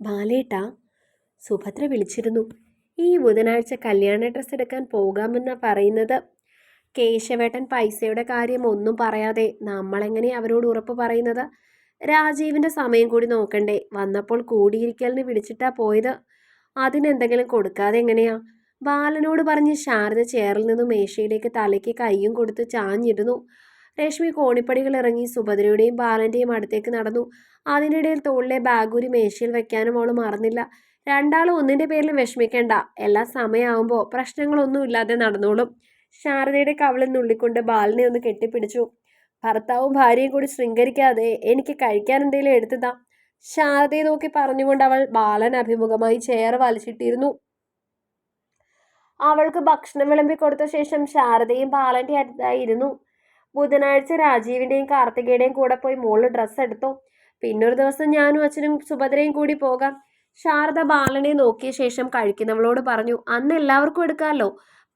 ബാലേട്ടാ സുഭദ്ര വിളിച്ചിരുന്നു. ഈ ബുധനാഴ്ച കല്യാണ ഡ്രസ്സ് എടുക്കാൻ പോകാമെന്നാണ് പറയുന്നത്. കേശവേട്ടൻ പൈസയുടെ കാര്യം ഒന്നും പറയാതെ നമ്മളെങ്ങനെ അവരോട് ഉറപ്പ് പറയുന്നത്? രാജീവിന്റെ സമയം കൂടി നോക്കണ്ടേ. വന്നപ്പോൾ കൂടിയിരിക്കലിന് വിളിച്ചിട്ടാ പോയത്. അതിനെന്തെങ്കിലും കൊടുക്കാതെ എങ്ങനെയാ? ബാലനോട് പറഞ്ഞ് ശാരദ ചേറിൽ നിന്നും മേശയിലേക്ക് തലയ്ക്ക് കൈയും കൊടുത്ത് ചാഞ്ഞിരുന്നു രശ്മി കോണിപ്പടികൾ ഇറങ്ങി സുഭദ്രയുടെയും ബാലന്റെയും അടുത്തേക്ക് നടന്നു. അതിനിടയിൽ തോളിലെ ബാഗൂരി മേശയിൽ വെക്കാനും അവൾ മറന്നില്ല. രണ്ടാളും ഒന്നിന്റെ പേരിൽ വിഷമിക്കേണ്ട. എല്ലാ സമയമാകുമ്പോൾ പ്രശ്നങ്ങളൊന്നും ഇല്ലാതെ നടന്നോളും. ശാരദയുടെ കവളിൽ നുള്ളിക്കൊണ്ട് ബാലനെ ഒന്ന് കെട്ടിപ്പിടിച്ചു. ഭർത്താവും ഭാര്യയും കൂടി ശൃംഗരിക്കാതെ എനിക്ക് കഴിക്കാൻ എന്തെങ്കിലും എടുത്തതാ. ശാരദയെ നോക്കി പറഞ്ഞുകൊണ്ട് അവൾ ബാലൻ അഭിമുഖമായി ചെയർ വലിച്ചിട്ടിരുന്നു. അവൾക്ക് ഭക്ഷണം വിളമ്പി കൊടുത്ത ശേഷം ശാരദയും ബാലന്റെ അടുത്തായിരുന്നു. ബുധനാഴ്ച രാജീവിന്റെയും കാർത്തികയുടെയും കൂടെ പോയി മോൾ ഡ്രസ്സ് എടുത്തു. പിന്നൊരു ദിവസം ഞാനും അച്ഛനും സുഭദ്രയും കൂടി പോകാം. ശാരദ ബാലനെ നോക്കിയ ശേഷം കഴിക്കുന്നവളോട് പറഞ്ഞു അന്ന് എല്ലാവർക്കും എടുക്കാമല്ലോ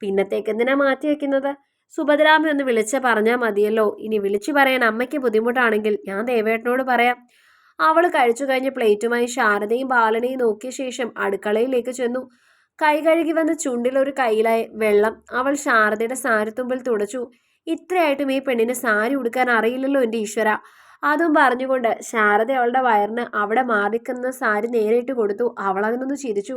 പിന്നത്തേക്ക് എന്തിനാ മാറ്റി വെക്കുന്നത്? സുഭദ്രാമ ഒന്ന് വിളിച്ച് പറഞ്ഞാൽ മതിയല്ലോ. ഇനി വിളിച്ചു പറയാൻ അമ്മയ്ക്ക് ബുദ്ധിമുട്ടാണെങ്കിൽ ഞാൻ ദേവേട്ടനോട് പറയാം. അവൾ കഴിച്ചു കഴിഞ്ഞ പ്ലേറ്റുമായി ശാരദയും ബാലനെയും നോക്കിയ ശേഷം അടുക്കളയിലേക്ക് ചെന്നു. കൈ കഴുകി വന്ന ചുണ്ടിൽ ഒരു കയ്യിലായി വെള്ളം അവൾ ശാരദയുടെ സാരത്തുമ്പിൽ തുടച്ചു. ഇത്രയായിട്ടും ഈ പെണ്ണിന് സാരി ഉടുക്കാൻ അറിയില്ലല്ലോ എന്റെ ഈശ്വര. അതും പറഞ്ഞുകൊണ്ട് ശാരദ അവളുടെ വയറിന് അവിടെ മാറിക്കുന്ന സാരി നേരിട്ട് കൊടുത്തു. അവൾ ചിരിച്ചു.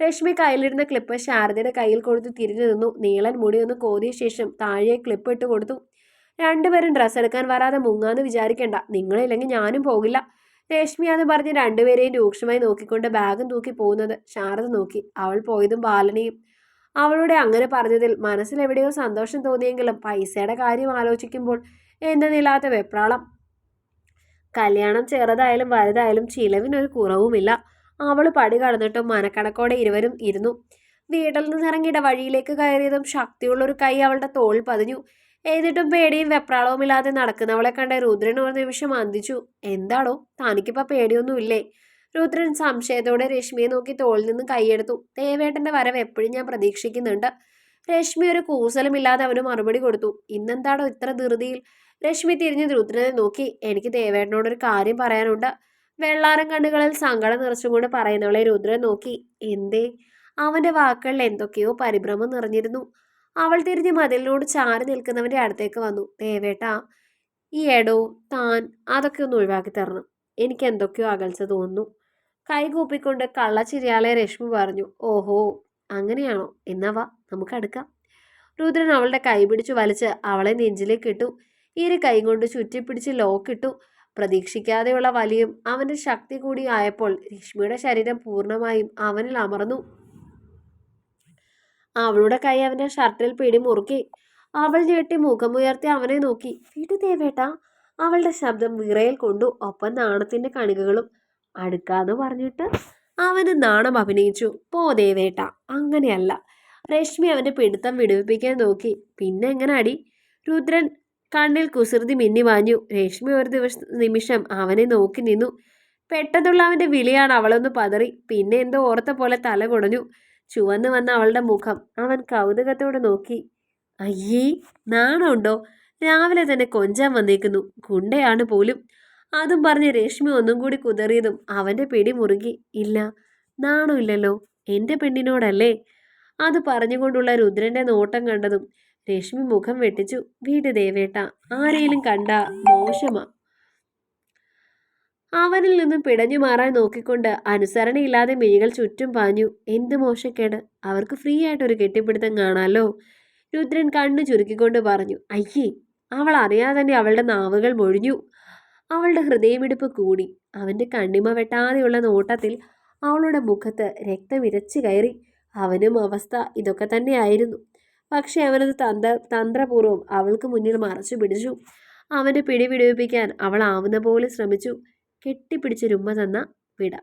രശ്മി കയ്യിലിരുന്ന ക്ലിപ്പ് ശാരദയുടെ കയ്യിൽ കൊടുത്ത് തിരിഞ്ഞു നിന്നു. നീളൻ മുടി ഒന്ന് കോതിയ ശേഷം താഴെ ക്ലിപ്പ് ഇട്ട് കൊടുത്തു. രണ്ടുപേരും ഡ്രസ്സ് എടുക്കാൻ വരാതെ മുങ്ങാന്ന് വിചാരിക്കണ്ട. നിങ്ങളില്ലെങ്കിൽ ഞാനും പോകില്ല. രശ്മി എന്ന് പറഞ്ഞ് രണ്ടുപേരെയും രൂക്ഷമായി നോക്കിക്കൊണ്ട് ബാഗും തൂക്കി പോകുന്നത് ശാരദ നോക്കി. അവൾ പോയതും ബാലനെയും. അവളുടെ അങ്ങനെ പറഞ്ഞതിൽ മനസ്സിൽ എവിടെയോ സന്തോഷം തോന്നിയെങ്കിലും പൈസയുടെ കാര്യം ആലോചിക്കുമ്പോൾ എന്തെന്നില്ലാത്ത വെപ്രാളം? കല്യാണം ചെറുതായാലും വലുതായാലും ചിലവിനൊരു കുറവുമില്ല. അവൾ പടി കടന്നിട്ടും മനക്കണക്കോടെ ഇരുവരും ഇരുന്നു. വീട്ടിൽ നിന്ന് ഇറങ്ങിയിട വഴിയിലേക്ക് കയറിയതും ശക്തിയുള്ളൊരു കൈ അവളുടെ തോളിൽ പതിഞ്ഞു. എന്നിട്ടും പേടിയും വെപ്രാളവും ഇല്ലാതെ നടക്കുന്നവളെ കണ്ട രുദ്രൻ ഒരു നിമിഷം അന്തിച്ചു. എന്താണോ തനിക്കിപ്പോൾ പേടിയൊന്നുമില്ലേ? രുദ്രൻ സംശയത്തോടെ രശ്മിയെ നോക്കി തോളിൽ നിന്ന് കൈയെടുത്തു. ദേവേട്ടന്റെ വരവ് എപ്പോഴും ഞാൻ പ്രതീക്ഷിക്കുന്നുണ്ട്. രശ്മി ഒരു കൂസലുമില്ലാതെ അവന് മറുപടി കൊടുത്തു. ഇന്നെന്താണോ ഇത്ര ധൃതിയിൽ? രശ്മി തിരിഞ്ഞ് രുദ്രനെ നോക്കി. എനിക്ക് ദേവേട്ടനോടൊരു കാര്യം പറയാനുണ്ട്. വെള്ളാരം കണ്ണുകളിൽ സങ്കടം നിറച്ചുകൊണ്ട് പറയുന്നവളെ രുദ്രൻ നോക്കി. എന്തേ? അവന്റെ വാക്കുകളിൽ എന്തൊക്കെയോ പരിഭ്രമം നിറഞ്ഞിരുന്നു. അവൾ തിരിഞ്ഞ് മതിലിനോട് ചാരി നിൽക്കുന്നവന്റെ അടുത്തേക്ക് വന്നു. ദേവേട്ട ഈ എടോ താൻ അതൊക്കെ ഒന്ന് ഒഴിവാക്കി തരണം. എനിക്ക് എന്തൊക്കെയോ അകൽച്ച തോന്നുന്നു. കൈകൂപ്പിക്കൊണ്ട് കള്ളച്ചിരിയാളെ രശ്മി പറഞ്ഞു ഓഹോ അങ്ങനെയാണോ? എന്നാ വാ നമുക്ക് അടുക്കാം. രുദ്രൻ അവളുടെ കൈ പിടിച്ചു വലിച്ച് അവളെ നെഞ്ചിലേക്ക് ഇട്ടു ഇരു കൈ കൊണ്ട് ചുറ്റിപ്പിടിച്ച് ലോക്കിട്ടു പ്രതീക്ഷിക്കാതെയുള്ള വലിയും അവന്റെ ശക്തി കൂടി ആയപ്പോൾ രശ്മിയുടെ ശരീരം പൂർണമായും അവനിൽ അമർന്നു. അവളുടെ കൈ അവന്റെ ഷർട്ടിൽ പിടി മുറുക്കി അവൾ ഞെട്ടി മുഖമുയർത്തി അവനെ നോക്കി. വിടുതേവേട്ട അവളുടെ ശബ്ദം വിറയിൽ കൊണ്ടു ഒപ്പം നാണത്തിന്റെ കണികകളും അടുക്കാന്ന് പറഞ്ഞിട്ട് അവന് നാണം അഭിനയിച്ചു. പോ ദേവേട്ട അങ്ങനെയല്ല. രശ്മി അവന്റെ പിടുത്തം വിടുവിപ്പിക്കാൻ നോക്കി. പിന്നെ എങ്ങനെ അടി രുദ്രൻ കണ്ണിൽ കുസൃതി മിന്നി വാഞ്ഞു രശ്മി ഒരു ദിവസ നിമിഷം അവനെ നോക്കി നിന്നു. പെട്ടെന്നുള്ള അവന്റെ വിളിയാണ് അവളൊന്ന് പതറി. പിന്നെ എന്തോ ഓർത്ത പോലെ തല കുടഞ്ഞു. ചുവന്നു വന്ന അവളുടെ മുഖം. അവൻ കൗതുകത്തോടെ നോക്കി. അയ്യേ നാണമുണ്ടോ? രാവിലെ തന്നെ കൊഞ്ചാൻ വന്നേക്കുന്നു. ഗുണ്ടയാണ് പോലും. അതും പറഞ്ഞ് രശ്മി ഒന്നും കൂടി കുതറിയതും അവന്റെ പിടി മുറുകി ഇല്ല നാണമില്ലല്ലോ എന്റെ പെണ്ണിനോടല്ലേ? അത് പറഞ്ഞുകൊണ്ടുള്ള രുദ്രന്റെ നോട്ടം കണ്ടതും രശ്മി മുഖം വെട്ടിച്ചു വീട് ദേവേട്ട ആരെയും കണ്ട മോശമാ. അവനിൽ നിന്നും പിടഞ്ഞു മാറാൻ നോക്കിക്കൊണ്ട് അനുസരണയില്ലാതെ മിഴികൾ ചുറ്റും പാഞ്ഞു എന്ത് മോശക്കേട്? അവർക്ക് ഫ്രീ ആയിട്ടൊരു കെട്ടിപ്പിടുത്തം കാണാലോ? രുദ്രൻ കണ്ണു ചുരുക്കിക്കൊണ്ട് പറഞ്ഞു അയ്യേ അവൾ അറിയാതെ തന്നെ അവളുടെ നാവുകൾ മൊഴിഞ്ഞു. അവളുടെ ഹൃദയമിടിപ്പ് കൂടി. അവന്റെ കണ്ണിമ വെട്ടാതെയുള്ള നോട്ടത്തിൽ അവളുടെ മുഖത്ത് രക്തം ഇരച്ചു കയറി. അവനും അവസ്ഥ ഇതൊക്കെ തന്നെയായിരുന്നു. പക്ഷേ അവനത് തന്ത്ര തന്ത്രപൂർവം അവൾക്ക് മുന്നിൽ മറച്ചു പിടിച്ചു. അവന്റെ പിടി അവൾ ആവുന്ന പോലെ ശ്രമിച്ചു. കെട്ടിപ്പിടിച്ച് രുമ്മ തന്ന വിട.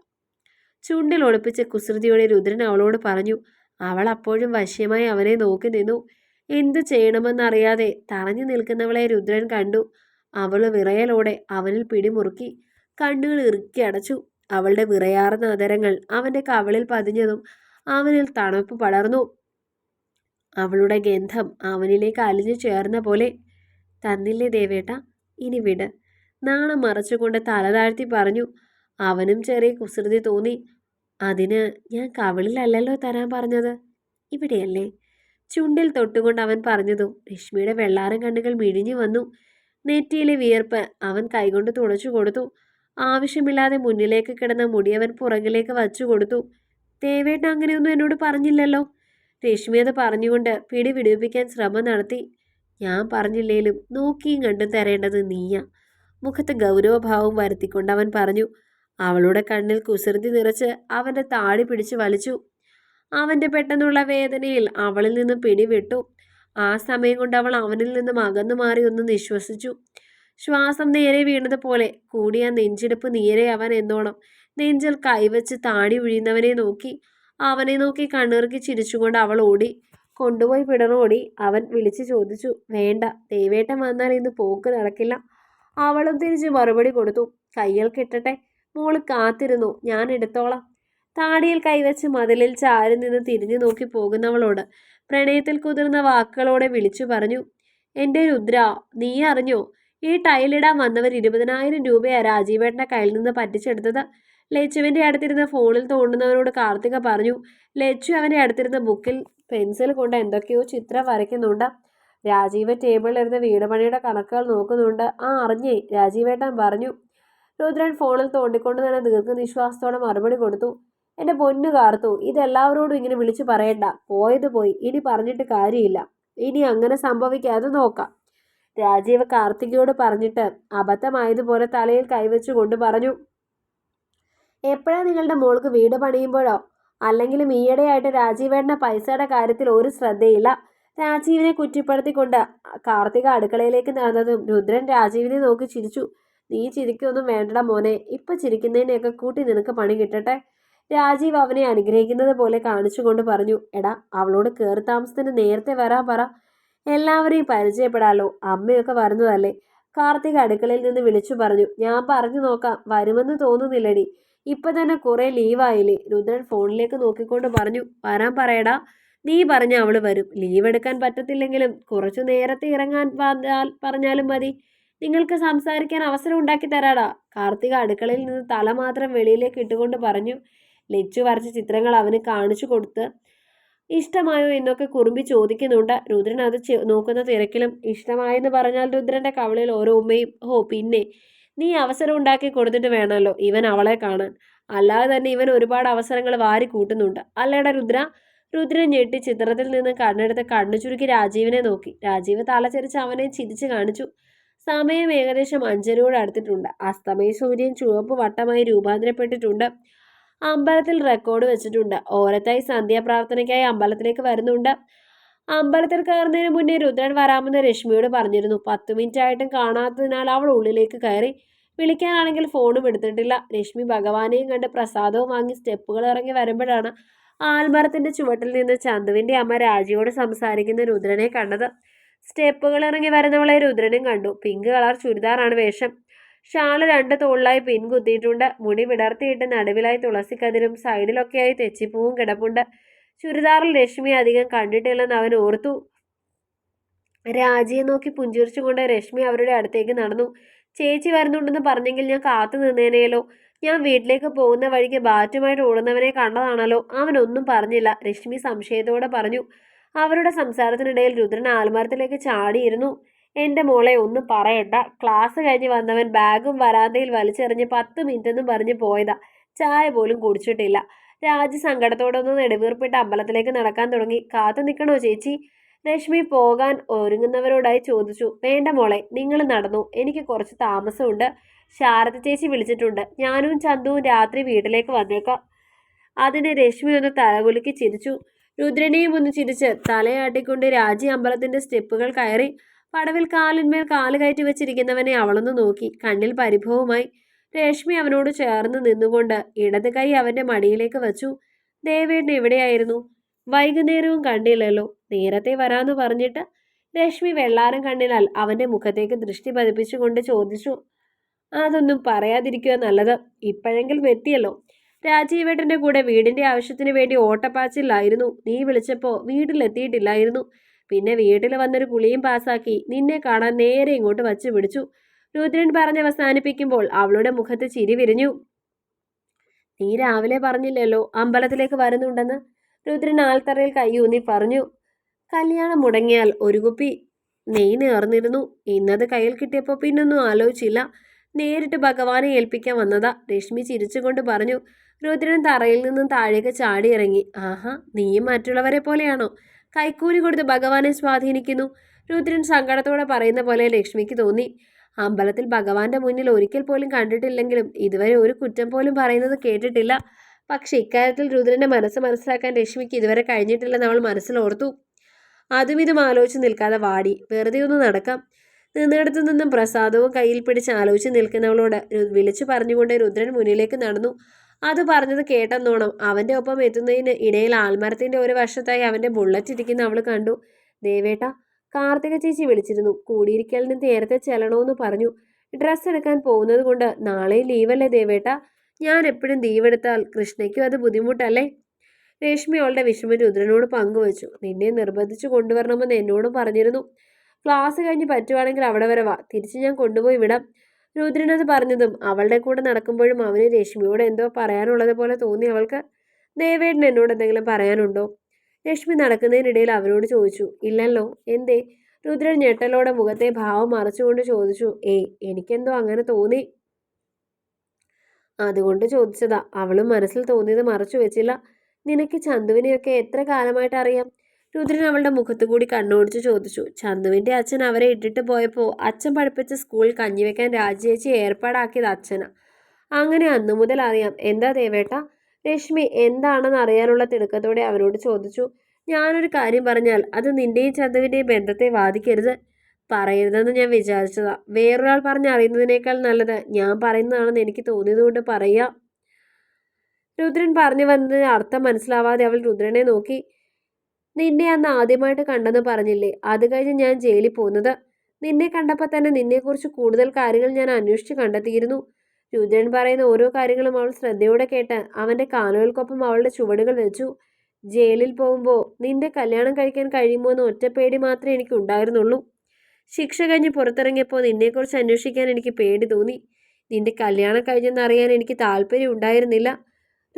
ചുണ്ടിൽ ഒളിപ്പിച്ച കുസൃതിയോടെ രുദ്രൻ അവളോട് പറഞ്ഞു അവൾ അപ്പോഴും വശ്യമായി അവനെ നോക്കി നിന്നു. എന്തു ചെയ്യണമെന്നറിയാതെ തറഞ്ഞു നിൽക്കുന്നവളെ രുദ്രൻ കണ്ടു. അവൾ വിറയലോടെ അവനിൽ പിടിമുറുക്കി കണ്ണുകൾ ഇറുക്കി അടച്ചു. അവളുടെ വിറയാർന്ന അതരങ്ങൾ അവന്റെ കവളിൽ പതിഞ്ഞതും അവനിൽ തണുപ്പ് പടർന്നു. അവളുടെ ഗന്ധം അവനിലേക്ക് അലിഞ്ഞു ചേർന്ന പോലെ തന്നില്ലേ ദേവേട്ട ഇനി വിട് നാണം മറച്ചുകൊണ്ട് തല താഴ്ത്തി പറഞ്ഞു. അവനും ചെറിയ കുസൃതി തോന്നി. അതിന് ഞാൻ കവിളിലല്ലല്ലോ തരാൻ പറഞ്ഞത്? ഇവിടെയല്ലേ ചുണ്ടിൽ തൊട്ടുകൊണ്ട് അവൻ പറഞ്ഞതും രശ്മിയുടെ വെള്ളാരം കണ്ണുകൾ മിഴിഞ്ഞു വന്നു. നെറ്റിയിലെ വിയർപ്പ് അവൻ കൈകൊണ്ട് തുടച്ചു കൊടുത്തു. ആവശ്യമില്ലാതെ മുന്നിലേക്ക് കിടന്ന മുടിയവൻ പുറകിലേക്ക് വച്ചു കൊടുത്തു. ദേവേട്ട അങ്ങനെയൊന്നും എന്നോട് പറഞ്ഞില്ലല്ലോ. രശ്മി അത് പറഞ്ഞുകൊണ്ട് പിടി വിടുവിപ്പിക്കാൻ ശ്രമം നടത്തി. ഞാൻ പറഞ്ഞില്ലേലും നോക്കിയും കണ്ടും തരേണ്ടത് നീയാ. മുഖത്ത് ഗൗരവഭാവം വരുത്തിക്കൊണ്ട് അവൻ പറഞ്ഞു. അവളുടെ കണ്ണിൽ കുസൃതി നിറച്ച് അവന്റെ താടി പിടിച്ച് വലിച്ചു. അവന്റെ പെട്ടെന്നുള്ള വേദനയിൽ അവളിൽ നിന്ന് പിടിവിട്ടു. ആ സമയം കൊണ്ട് അവൾ അവനിൽ നിന്നും അകന്നു മാറി ഒന്ന് നിശ്വസിച്ചു. ശ്വാസം നേരെ വീണതുപോലെ കൂടിയ നെഞ്ചിടിപ്പ് നേരെ അവൻ എന്നോണം. നെഞ്ചിൽ കൈവച്ച് താടി ഉഴിയുന്നവനെ നോക്കി അവനെ നോക്കി കണ്ണിറുക്കി ചിരിച്ചുകൊണ്ട് അവൾ ഓടി. കൊണ്ടുപോയി പിടറോടി അവൻ വിളിച്ചു ചോദിച്ചു വേണ്ട ദേവേട്ടൻ വന്നാൽ ഇന്ന് പോക്ക് നടക്കില്ല. അവളും തിരിച്ച് മറുപടി കൊടുത്തു കയ്യിൽ കിട്ടട്ടെ മോൾ കാത്തിരുന്നു ഞാൻ എടുത്തോളാം. താടിയിൽ കൈവച്ച് മതിലിൽ ചാരി നിന്ന് തിരിഞ്ഞു നോക്കി പോകുന്നവളോട് പ്രണയത്തിൽ കുതിർന്ന വാക്കുകളോടെ വിളിച്ചു പറഞ്ഞു എന്റെ രുദ്ര നീ അറിഞ്ഞോ? ഈ ടൈലിടാൻ വന്നവർ ഇരുപതിനായിരം രൂപയാണ് രാജീവേട്ടന്റെ കയ്യിൽ നിന്ന് പറ്റിച്ചെടുത്തത്. ലച്ചുവിന്റെ അടുത്തിരുന്ന ഫോണിൽ തോണ്ടുന്നവരോട് കാർത്തിക പറഞ്ഞു ലച്ചു അവന്റെ അടുത്തിരുന്ന ബുക്കിൽ പെൻസിൽ കൊണ്ട് എന്തൊക്കെയോ ചിത്രം വരയ്ക്കുന്നുണ്ട്. രാജീവ് ടേബിളിലിരുന്ന് വീട് പണിയുടെ കണക്കുകൾ നോക്കുന്നുണ്ട്. ആ അറിഞ്ഞേ? രാജീവേട്ടൻ പറഞ്ഞു. രുദ്രൻ ഫോണിൽ തോണ്ടിക്കൊണ്ട് തന്നെ ദീർഘനിശ്വാസത്തോടെ മറുപടി കൊടുത്തു. എന്റെ പൊന്നു കാർത്തു ഇതെല്ലാവരോടും ഇങ്ങനെ വിളിച്ചു പറയണ്ട. പോയത് പോയി ഇനി പറഞ്ഞിട്ട് കാര്യമില്ല. ഇനി അങ്ങനെ സംഭവിക്കാതെ നോക്കാം. രാജീവ് കാർത്തികയോട് പറഞ്ഞിട്ട് അബദ്ധമായതുപോലെ തലയിൽ കൈവച്ചു കൊണ്ട് പറഞ്ഞു എപ്പോഴാണ് നിങ്ങളുടെ മോൾക്ക് വീട് പണിയുമ്പോഴോ? അല്ലെങ്കിലും ഈയിടെയായിട്ട് രാജീവേട്ടന്റെ പൈസയുടെ കാര്യത്തിൽ ഒരു ശ്രദ്ധയില്ല. രാജീവിനെ കുറ്റിപ്പെടുത്തിക്കൊണ്ട് കാർത്തിക അടുക്കളയിലേക്ക് നടന്നതും രുദ്രൻ രാജീവിനെ നോക്കി ചിരിച്ചു. നീ ചിരിക്കൊന്നും വേണ്ടട മോനെ. ഇപ്പം ചിരിക്കുന്നതിനെയൊക്കെ കൂട്ടി നിനക്ക് പണി കിട്ടട്ടെ. രാജീവ് അവനെ അനുഗ്രഹിക്കുന്നത് പോലെ കാണിച്ചുകൊണ്ട് പറഞ്ഞു എടാ അവളോട് കയറി താമസത്തിന് നേരത്തെ വരാൻ പറ. എല്ലാവരെയും പരിചയപ്പെടാലോ. അമ്മയൊക്കെ വരുന്നതല്ലേ. കാർത്തിക അടുക്കളയിൽ നിന്ന് വിളിച്ചു പറഞ്ഞു ഞാൻ പറഞ്ഞു നോക്കാം വരുമെന്ന് തോന്നുന്നില്ലടി. ഇപ്പൊ തന്നെ കുറെ ലീവായില്ലേ രുദ്രൻ ഫോണിലേക്ക് നോക്കിക്കൊണ്ട് പറഞ്ഞു വരാൻ പറയടാ. നീ പറഞ്ഞ അവൾ വരും. ലീവ് എടുക്കാൻ പറ്റത്തില്ലെങ്കിലും കുറച്ചു നേരത്തെ ഇറങ്ങാൻ പറഞ്ഞാലും മതി. നിങ്ങൾക്ക് സംസാരിക്കാൻ അവസരം ഉണ്ടാക്കി തരാടാ. കാർത്തിക അടുക്കളയിൽ നിന്ന് തല മാത്രം വെളിയിലേക്ക് ഇട്ടുകൊണ്ട് പറഞ്ഞു ലച്ചു വരച്ച ചിത്രങ്ങൾ അവന് കാണിച്ചു കൊടുത്ത് ഇഷ്ടമായോ എന്നൊക്കെ കുറുമ്പി ചോദിക്കുന്നുണ്ട്. രുദ്രൻ അത് നോക്കുന്ന തിരക്കിലും ഇഷ്ടമായെന്ന് പറഞ്ഞാൽ രുദ്രന്റെ കവളിൽ ഓരോ ഉമ്മയും ഹോ പിന്നെ നീ അവസരം ഉണ്ടാക്കി കൊടുത്തിട്ട് വേണമല്ലോ ഇവൻ അവളെ കാണാൻ. അല്ലാതെ തന്നെ ഇവൻ ഒരുപാട് അവസരങ്ങൾ വാരി കൂട്ടുന്നുണ്ട്. അല്ലേടാ രുദ്ര? രുദ്രൻ ഞെട്ടി ചിത്രത്തിൽ നിന്ന് കണ്ണെടുത്ത് കണ്ണു ചുരുക്കി രാജീവിനെ നോക്കി. രാജീവ് തലചരിച്ച് അവനെ ചിരിച്ചു കാണിച്ചു. സമയം ഏകദേശം അഞ്ചരയോട് അടുത്തിട്ടുണ്ട്. അസ്തമയ സൂര്യൻ ചുവപ്പ് വട്ടമായി രൂപാന്തരപ്പെട്ടിട്ടുണ്ട്. അമ്പലത്തിൽ റെക്കോർഡ് വെച്ചിട്ടുണ്ട്. ഓരത്തായി സന്ധ്യാപ്രാർത്ഥനയ്ക്കായി അമ്പലത്തിലേക്ക് വരുന്നുണ്ട്. അമ്പലത്തിൽ കയറുന്നതിന് മുന്നേ രുദ്രൻ വരാമെന്ന് രശ്മിയോട് പറഞ്ഞിരുന്നു. പത്ത് മിനിറ്റ് ആയിട്ടും കാണാത്തതിനാൽ അവൾ ഉള്ളിലേക്ക് കയറി വിളിക്കാനാണെങ്കിൽ ഫോണും എടുത്തിട്ടില്ല. രശ്മി ഭഗവാനെയും കണ്ട് പ്രസാദവും വാങ്ങി സ്റ്റെപ്പുകൾ ഇറങ്ങി വരുമ്പോഴാണ് ആൽമരത്തിന്റെ ചുവട്ടിൽ നിന്ന് ചന്തുവിന്റെ അമ്മ രാജിയോട് സംസാരിക്കുന്ന രുദ്രനെ കണ്ടത്. സ്റ്റെപ്പുകൾ ഇറങ്ങി വരുന്നവളെ രുദ്രനും കണ്ടു. പിങ്ക് കളർ ചുരിദാറാണ് വേഷം. ഷാൾ രണ്ട് തോളിലായി പിൻകുത്തിയിട്ടുണ്ട്. മുടി വിടർത്തിയിട്ട് നടുവിലായി തുളസിക്കതിരും സൈഡിലൊക്കെയായി തെച്ചിപ്പൂവും കിടപ്പുണ്ട്. ചുരിദാറിൽ രശ്മി അധികം കണ്ടിട്ടില്ലെന്ന് അവൻ ഓർത്തു. രാജിയെ നോക്കി പുഞ്ചിരിച്ചുകൊണ്ട് രശ്മി അവരുടെ അടുത്തേക്ക് നടന്നു. ചേച്ചി വരുന്നുണ്ടെന്ന് പറഞ്ഞെങ്കിൽ ഞാൻ കാത്തു നിന്നേനേലോ? ഞാൻ വീട്ടിലേക്ക് പോകുന്ന വഴിക്ക് ബാറ്റുമായിട്ട് ഓടുന്നവനെ കണ്ടതാണല്ലോ. അവനൊന്നും പറഞ്ഞില്ല. രശ്മി സംശയത്തോടെ പറഞ്ഞു. അവരുടെ സംസാരത്തിനിടയിൽ രുദ്രൻ ആൽമരത്തിലേക്ക് ചാടിയിരുന്നു. എന്റെ മോളെ ഒന്നും പറയണ്ട. ക്ലാസ് കഴിഞ്ഞ് വന്നവൻ ബാഗും വരാന്തയിൽ വലിച്ചെറിഞ്ഞ് പത്ത് മിനിറ്റെന്നും പറഞ്ഞ് പോയതാ. ചായ പോലും കുടിച്ചിട്ടില്ല. രാജി സങ്കടത്തോടൊന്ന് നെടുവീർപ്പിട്ട് അമ്പലത്തിലേക്ക് നടക്കാൻ തുടങ്ങി. കാത്തു നിൽക്കണോ ചേച്ചി? രശ്മി പോകാൻ ഒരുങ്ങുന്നവരോടായി ചോദിച്ചു. വേണ്ട മോളെ നിങ്ങൾ നടന്നു. എനിക്ക് കുറച്ച് താമസമുണ്ട്. ശാരദ ചേച്ചി വിളിച്ചിട്ടുണ്ട്. ഞാനും ചന്തുവും രാത്രി വീട്ടിലേക്ക് വന്നേക്കാം. അതിന് രശ്മി ഒന്ന് തലകുലുക്കി ചിരിച്ചു. രുദ്രനെയും ഒന്ന് ചിരിച്ച് തലയാട്ടിക്കൊണ്ട് രാജി അമ്പലത്തിന്റെ സ്റ്റെപ്പുകൾ കയറി. പടവിൽ കാലിന്മേൽ കാൽ കയറ്റി വെച്ചിരിക്കുന്നവനെ അവളൊന്ന് നോക്കി. കണ്ണിൽ പരിഭവമായി രേഷ്മി അവനോട് ചേർന്ന് നിന്നുകൊണ്ട് ഇടത് കൈ അവന്റെ മടിയിലേക്ക് വച്ചു. ദേവേട്ടൻ എവിടെയായിരുന്നു? വൈകുന്നേരവും കണ്ടില്ലല്ലോ. നേരത്തെ വരാന്ന് പറഞ്ഞിട്ട് രശ്മി വെള്ളാരം കണ്ണിനാൽ അവന്റെ മുഖത്തേക്ക് ദൃഷ്ടി പതിപ്പിച്ചുകൊണ്ട് ചോദിച്ചു. അതൊന്നും പറയാതിരിക്കുക നല്ലത്. ഇപ്പോഴെങ്കിലും എത്തിയല്ലോ. രാജീവേട്ടന്റെ കൂടെ വീടിന്റെ ആവശ്യത്തിന് വേണ്ടി ഓട്ടപ്പാച്ചിലായിരുന്നു. നീ വിളിച്ചപ്പോൾ വീട്ടിലെത്തിയിട്ടില്ലായിരുന്നു. പിന്നെ വീട്ടിൽ വന്നൊരു കുളിയും പാസാക്കി നിന്നെ കാണാൻ നേരെ ഇങ്ങോട്ട് വച്ചു പിടിച്ചു. രുദ്രൻ പറഞ്ഞ് അവസാനിപ്പിക്കുമ്പോൾ അവളുടെ മുഖത്ത് ചിരി വിരിഞ്ഞു. നീ രാവിലെ പറഞ്ഞില്ലല്ലോ അമ്പലത്തിലേക്ക് വരുന്നുണ്ടെന്ന്? രുദ്രൻ ആൽത്തറയിൽ കൈയൂന്നി പറഞ്ഞു. കല്യാണം മുടങ്ങിയാൽ ഒരു കുപ്പി. നെയ് നേർന്നിരുന്നു. ഇന്നത് കയ്യിൽ കിട്ടിയപ്പോൾ പിന്നൊന്നും ആലോചിച്ചില്ല. നേരിട്ട് ഭഗവാനെ ഏൽപ്പിക്കാൻ വന്നതാ. രശ്മി ചിരിച്ചുകൊണ്ട് പറഞ്ഞു. രുദ്രൻ തറയിൽ നിന്നും താഴേക്ക് ചാടിയിറങ്ങി. ആഹാ നീയും മറ്റുള്ളവരെ പോലെയാണോ? കൈക്കൂലി കൊടുത്ത് ഭഗവാനെ സ്വാധീനിക്കുന്നു. രുദ്രൻ സങ്കടത്തോടെ പറയുന്ന പോലെ ലക്ഷ്മിക്ക് തോന്നി. അമ്പലത്തിൽ ഭഗവാന്റെ മുന്നിൽ ഒരിക്കൽ പോലും കണ്ടിട്ടില്ലെങ്കിലും ഇതുവരെ ഒരു കുറ്റം പോലും പറയുന്നത് കേട്ടിട്ടില്ല. പക്ഷെ ഇക്കാര്യത്തിൽ രുദ്രന്റെ മനസ്സ് മനസ്സിലാക്കാൻ ലക്ഷ്മിക്ക് ഇതുവരെ കഴിഞ്ഞിട്ടില്ലെന്ന് അവൾ മനസ്സിലോർത്തു അതും ഇതും ആലോചിച്ച് നിൽക്കാതെ വാടി. വെറുതെ ഒന്ന് നടക്കാം. നിന്നിടത്തു നിന്നും പ്രസാദവും കയ്യിൽ പിടിച്ച് ആലോചിച്ച് നിൽക്കുന്നവളോട് വിളിച്ചു പറഞ്ഞുകൊണ്ട് രുദ്രൻ മുന്നിലേക്ക് നടന്നു. അത് പറഞ്ഞത് കേട്ടെന്നോണം. അവന്റെ ഒപ്പം എത്തുന്നതിന് ഇടയിൽ ആൽമരത്തിന്റെ ഒരു വശത്തായി അവന്റെ ബുള്ളറ്റ് ഇരിക്കുന്ന അവൾ കണ്ടു. ദേവേട്ട കാർത്തിക ചേച്ചി വിളിച്ചിരുന്നു. കൂടിയിരിക്കലിന് നേരത്തെ ചെല്ലണമെന്ന് പറഞ്ഞു. ഡ്രസ്സ് എടുക്കാൻ പോകുന്നത് കൊണ്ട് നാളെ ലീവല്ലേ ദേവേട്ട ഞാൻ എപ്പോഴും ലീവെടുത്താൽ കൃഷ്ണയ്ക്കും അത് ബുദ്ധിമുട്ടല്ലേ? രേഷ്മി അവളുടെ വിഷമം രുദ്രനോട് പങ്കുവച്ചു. നിന്നെ നിർബന്ധിച്ചു കൊണ്ടുവരണമെന്ന് എന്നോടും പറഞ്ഞിരുന്നു. ക്ലാസ് കഴിഞ്ഞ് പറ്റുവാണെങ്കിൽ അവിടെ വരെ വാ. തിരിച്ച് ഞാൻ കൊണ്ടുപോയി വിടാം. രുദ്രനത് പറഞ്ഞതും അവളുടെ കൂടെ നടക്കുമ്പോഴും അവന് രശ്മിയോട് എന്തോ പറയാനുള്ളത് പോലെ തോന്നി. അവൾക്ക് ദേവേട്ടൻ എന്നോട് എന്തെങ്കിലും പറയാനുണ്ടോ? രശ്മി നടക്കുന്നതിനിടയിൽ അവനോട് ചോദിച്ചു. ഇല്ലല്ലോ. എന്തേ? രുദ്രൻ ഞെട്ടലോടെ മുഖത്തെ ഭാവം മറച്ചുകൊണ്ട് ചോദിച്ചു. ഏയ് എനിക്കെന്തോ അങ്ങനെ തോന്നി. അതുകൊണ്ട് ചോദിച്ചതാ. അവളും മനസ്സിൽ തോന്നിയത് മറച്ചു വെച്ചില്ല നിനക്ക് ചന്തുവിനെയൊക്കെ എത്ര കാലമായിട്ട് അറിയാം രുദ്രൻ അവളുടെ മുഖത്തു കൂടി കണ്ണോടിച്ച് ചോദിച്ചു. ചന്തുവിന്റെ അച്ഛൻ അവരെ ഇട്ടിട്ട് പോയപ്പോൾ അച്ഛൻ പഠിപ്പിച്ച സ്കൂളിൽ കഞ്ഞിവെക്കാൻ രാജിയേച്ചി ഏർപ്പാടാക്കിയത് അച്ഛനാ. അങ്ങനെ അന്നു മുതൽ അറിയാം. എന്താ ദേവേട്ട? രശ്മി എന്താണെന്ന് അറിയാനുള്ള തിടുക്കത്തോടെ അവനോട് ചോദിച്ചു. ഞാനൊരു കാര്യം പറഞ്ഞാൽ അത് നിന്റെയും ചന്തുവിന്റെയും ബന്ധത്തെ വാദിക്കരുത് പറയരുതെന്ന് ഞാൻ വിചാരിച്ചതാ. വേറൊരാൾ പറഞ്ഞറിയുന്നതിനേക്കാൾ നല്ലത് ഞാൻ പറയുന്നതാണെന്ന് എനിക്ക് തോന്നിയതുകൊണ്ട് പറയാം. രുദ്രൻ പറഞ്ഞു വന്നതിന് അർത്ഥം മനസ്സിലാവാതെ അവൾ രുദ്രനെ നോക്കി. നിന്നെ അന്ന് ആദ്യമായിട്ട് കണ്ടെന്ന് പറഞ്ഞില്ലേ? അത് കഴിഞ്ഞ് ഞാൻ ജയിലിൽ പോകുന്നത്. നിന്നെ കണ്ടപ്പോൾ തന്നെ നിന്നെക്കുറിച്ച് കൂടുതൽ കാര്യങ്ങൾ ഞാൻ അന്വേഷിച്ച് കണ്ടെത്തിയിരുന്നു. രുദ്രൻ പറയുന്ന ഓരോ കാര്യങ്ങളും അവൾ ശ്രദ്ധയോടെ കേട്ട് അവന്റെ കാലുകൾക്കൊപ്പം അവളുടെ ചുവടുകൾ വെച്ചു. ജയിലിൽ പോകുമ്പോൾ നിന്റെ കല്യാണം കഴിക്കാൻ കഴിയുമോ എന്ന് പേടി മാത്രമേ എനിക്ക് ഉണ്ടായിരുന്നുള്ളൂ. ശിക്ഷ കഴിഞ്ഞ് പുറത്തിറങ്ങിയപ്പോൾ നിന്നെക്കുറിച്ച് അന്വേഷിക്കാൻ എനിക്ക് പേടി തോന്നി. നിന്റെ കല്യാണം കഴിഞ്ഞെന്നറിയാൻ എനിക്ക് താല്പര്യം ഉണ്ടായിരുന്നില്ല.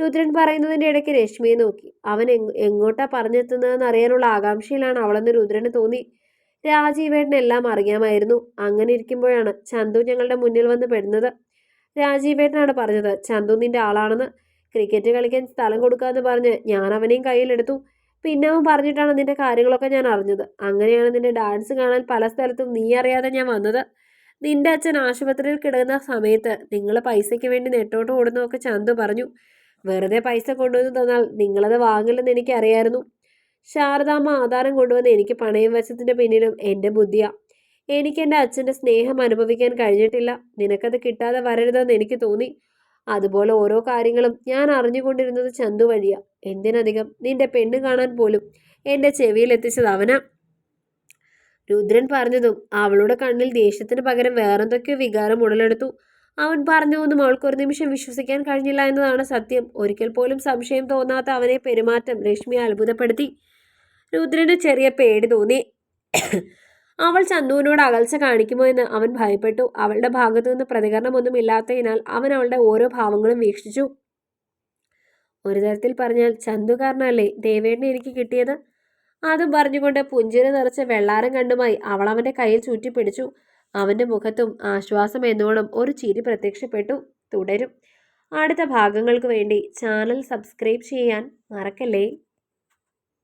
രുദ്രൻ പറയുന്നതിന്റെ ഇടയ്ക്ക് രശ്മിയെ നോക്കി. അവൻ എങ് എങ്ങോട്ടാ പറഞ്ഞെത്തുന്നതെന്ന് അറിയാനുള്ള ആകാംക്ഷയിലാണ് അവളെന്ന് രുദ്രന് തോന്നി. രാജീവേട്ടൻ എല്ലാം അറിയാമായിരുന്നു. അങ്ങനെ ഇരിക്കുമ്പോഴാണ് ചന്തു ഞങ്ങളുടെ മുന്നിൽ വന്ന് പെടുന്നത്. രാജീവേട്ടനാണ് പറഞ്ഞത് ചന്തു നിന്റെ ആളാണെന്ന്. ക്രിക്കറ്റ് കളിക്കാൻ സ്ഥലം കൊടുക്കാമെന്ന് പറഞ്ഞ് ഞാൻ അവനെയും കയ്യിലെടുത്തു. പിന്നെ അവൻ പറഞ്ഞിട്ടാണ് നിന്റെ കാര്യങ്ങളൊക്കെ ഞാൻ അറിഞ്ഞത്. അങ്ങനെയാണ് നിന്റെ ഡാൻസ് കാണാൻ പല സ്ഥലത്തും നീ അറിയാതെ ഞാൻ വന്നത്. നിന്റെ അച്ഛൻ ആശുപത്രിയിൽ കിടക്കുന്ന സമയത്ത് നിങ്ങൾ പൈസയ്ക്ക് വേണ്ടി നെട്ടോട്ട് ഓടുന്നതൊക്കെ ചന്തു പറഞ്ഞു. വെറുതെ പൈസ കൊണ്ടുവന്ന് തന്നാൽ നിങ്ങളത് വാങ്ങില്ലെന്ന് എനിക്കറിയായിരുന്നു. ശാരദാമ്മ ആധാരം കൊണ്ടുവന്ന് എനിക്ക് പണയം വശത്തിന്റെ പിന്നിലും എന്റെ ബുദ്ധിയാ. എനിക്ക് എന്റെ അച്ഛന്റെ സ്നേഹം അനുഭവിക്കാൻ കഴിഞ്ഞിട്ടില്ല. നിനക്കത് കിട്ടാതെ വരരുതെന്ന് എനിക്ക് തോന്നി. അതുപോലെ ഓരോ കാര്യങ്ങളും ഞാൻ അറിഞ്ഞുകൊണ്ടിരുന്നത് ചന്തു വഴിയാ. എന്തിനധികം? നിന്റെ പെണ്ണ് കാണാൻ പോലും എന്റെ ചെവിയിൽ എത്തിച്ചത് അവനാ. രുദ്രൻ പറഞ്ഞതും അവളുടെ കണ്ണിൽ ദേഷ്യത്തിന് പകരം വേറെന്തൊക്കെയോ വികാരം ഉടലെടുത്തു. അവൻ പറഞ്ഞതൊന്നും അവൾക്ക് ഒരു നിമിഷം വിശ്വസിക്കാൻ കഴിഞ്ഞില്ല എന്നതാണ് സത്യം. ഒരിക്കൽ പോലും സംശയം തോന്നാത്ത അവനെ പെരുമാറ്റം രശ്മിയെ അത്ഭുതപ്പെടുത്തി. രുദ്രന് ചെറിയ പേടി തോന്നി. അവൾ ചന്തുവിനോട് അകൽച്ച കാണിക്കുമോ എന്ന് അവൻ ഭയപ്പെട്ടു. അവളുടെ ഭാഗത്തു നിന്ന് പ്രതികരണമൊന്നും ഇല്ലാത്തതിനാൽ അവൻ അവളുടെ ഓരോ ഭാവങ്ങളും വീക്ഷിച്ചു. ഒരു തരത്തിൽ പറഞ്ഞാൽ ചന്തു കാരണമല്ലേ ദേവേണ്ണ എനിക്ക് കിട്ടിയത്? അതും പറഞ്ഞുകൊണ്ട് പുഞ്ചിരി നിറച്ച വെള്ളാരം കണ്ടുമായി അവൾ അവന്റെ കയ്യിൽ ചുറ്റിപ്പിടിച്ചു. അവന്റെ മുഖത്തും ആശ്വാസം എന്നോണം ഒരു ചിരി പ്രത്യക്ഷപ്പെട്ടു തുടരും. അടുത്ത ഭാഗങ്ങൾക്ക് വേണ്ടി ചാനൽ സബ്സ്ക്രൈബ് ചെയ്യാൻ മറക്കല്ലേ?